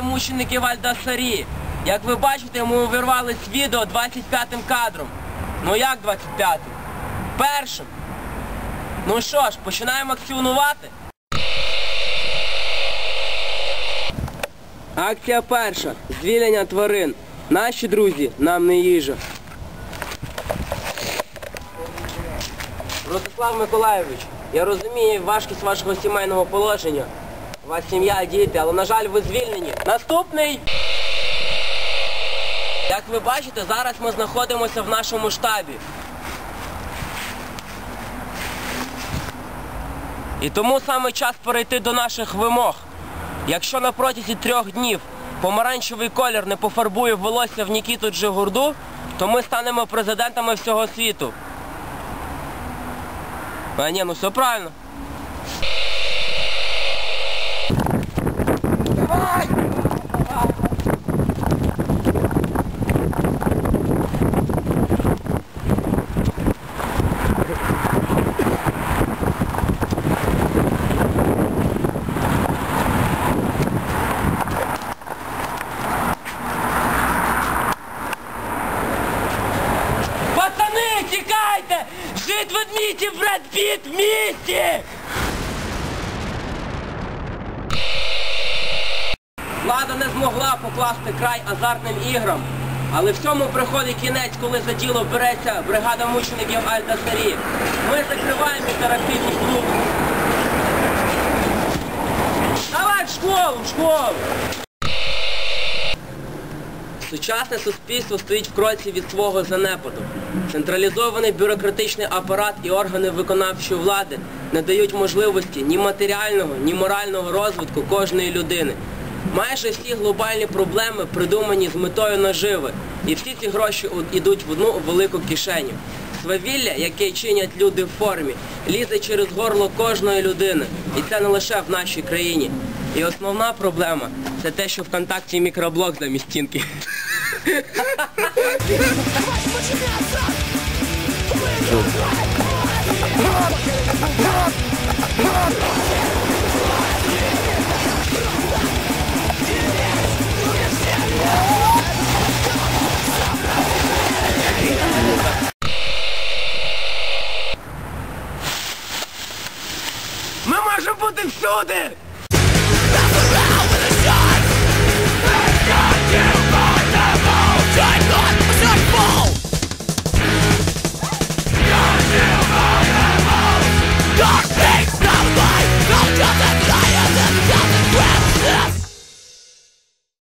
Це бригада мучеників Альдасарі. Як ви бачите, ми увірвали з відео 25-м кадром. Ну як 25-м? Першим. Ну що ж, починаємо акціонувати. Акція перша. Звільнення тварин. Наші друзі нам не їжа. Ростислав Миколайович, я розумію важкість вашого сімейного положення. У вас сім'я, діти, але, на жаль, ви звільнені. Наступний! Як ви бачите, зараз ми знаходимося в нашому штабі. І тому саме час перейти до наших вимог. Якщо на протязі трьох днів помаранчевий колір не пофарбує волосся в Нікіту Джигурду, то ми станемо президентами всього світу. А ні, ну все правильно. Жить ведмідь і Бред Піт в місті! Влада не змогла покласти край азартним іграм. Але всьому приходить кінець, коли за діло береться бригада мучеників Аль-Дасарі. Ми закриваємо інтерактивні клуби. Давай в школу, в школу! Сучасне суспільство стоїть в кроці від свого занепаду. Централізований бюрократичний апарат і органи виконавчої влади не дають можливості ні матеріального, ні морального розвитку кожної людини. Майже всі глобальні проблеми придумані з метою наживи, і всі ці гроші йдуть в одну велику кишеню. Свавілля, яке чинять люди в формі, лізе через горло кожної людини. І це не лише в нашій країні. І основна проблема це те, що ВКонтакті мікроблог замість стінки. Мы можем бути всюди!